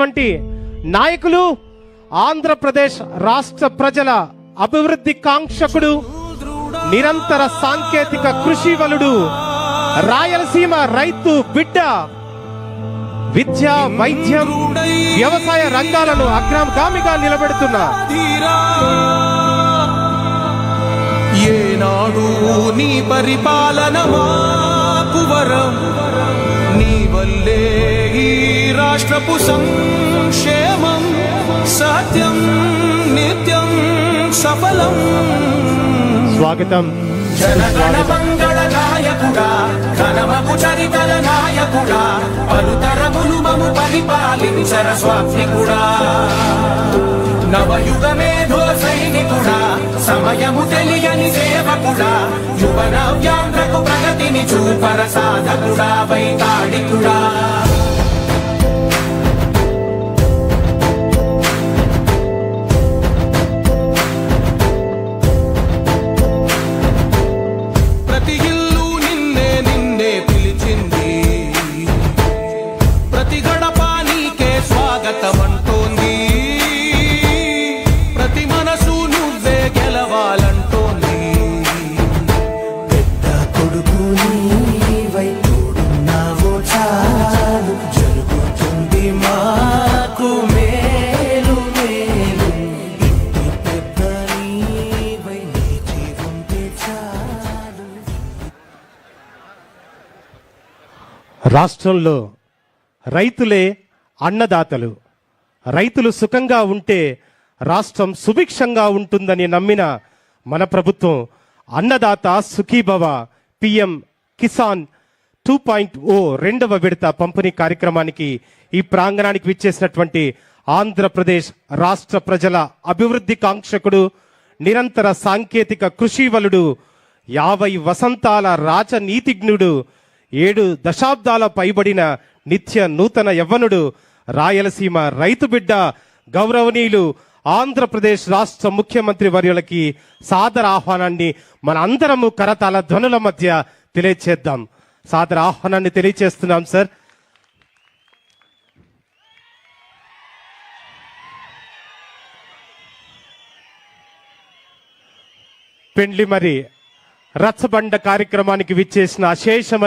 వంటి నాయకులు ఆంధ్రప్రదేశ్ రాష్ట్ర ప్రజల అభివృద్ధి కాంక్షకుడు నిరంతర సాంకేతిక కృషి వలుడు రాయలసీమ రైతు బిడ్డ విద్య వైద్యం వ్యవసాయ రంగాలను అగ్రగామిగా నిలబెడుతున్న తీరా ఏనాడు నీ పరిపాలన రాష్ట్రపు సంక్షేమం సత్యం నిత్యం సఫలం. స్వాగతం. జనగణ మంగళ నాయకుడా ఘనమగు చరితల నాయకుడా పలుతరములు మము పరిపాలించర స్వామికుడా నవయుగ మేధో సైనికుడా సమయము తెలియని సేవకుడా యువ నవ్యాంధ్రకు ప్రగతిని చూపర సాధకుడా వైతాళికుడా. పెద్ద కొడుకు నీవై తోడున్నావో చాలు. జరుగుతుంది మాకు మేలు మేలు. ఇంటి పెద్ద నీవై నిలిచి ఉంటే చాలు. రాష్ట్రంలో రైతులే అన్నదాతలు. రైతులు సుఖంగా ఉంటే రాష్ట్రం సుభిక్షంగా ఉంటుందని నమ్మిన మన ప్రభుత్వం Annadata Sukhibhava PM Kisan two point O రెండవ విడత పంపిణీ కార్యక్రమానికి ఈ ప్రాంగణానికి విచ్చేసినటువంటి ఆంధ్రప్రదేశ్ రాష్ట్ర ప్రజల అభివృద్ధి కాంక్షకుడు నిరంతర సాంకేతిక కృషివలుడు యాభై వసంతాల రాజనీతిజ్ఞుడు ఏడు దశాబ్దాల పైబడిన నిత్య నూతన యవ్వనుడు రాయలసీమ రైతు బిడ్డ గౌరవనీయులు ఆంధ్రప్రదేశ్ రాష్ట్ర ముఖ్యమంత్రి వర్యులకి సాదర ఆహ్వానాన్ని మన అందరము కరతాల ధ్వనుల మధ్య తెలియచేద్దాం. సాదర ఆహ్వానాన్ని తెలియచేస్తున్నాం సార్. పెండ్లి మరి రచ్చబండ కార్యక్రమానికి విచ్చేసిన అశేషమైన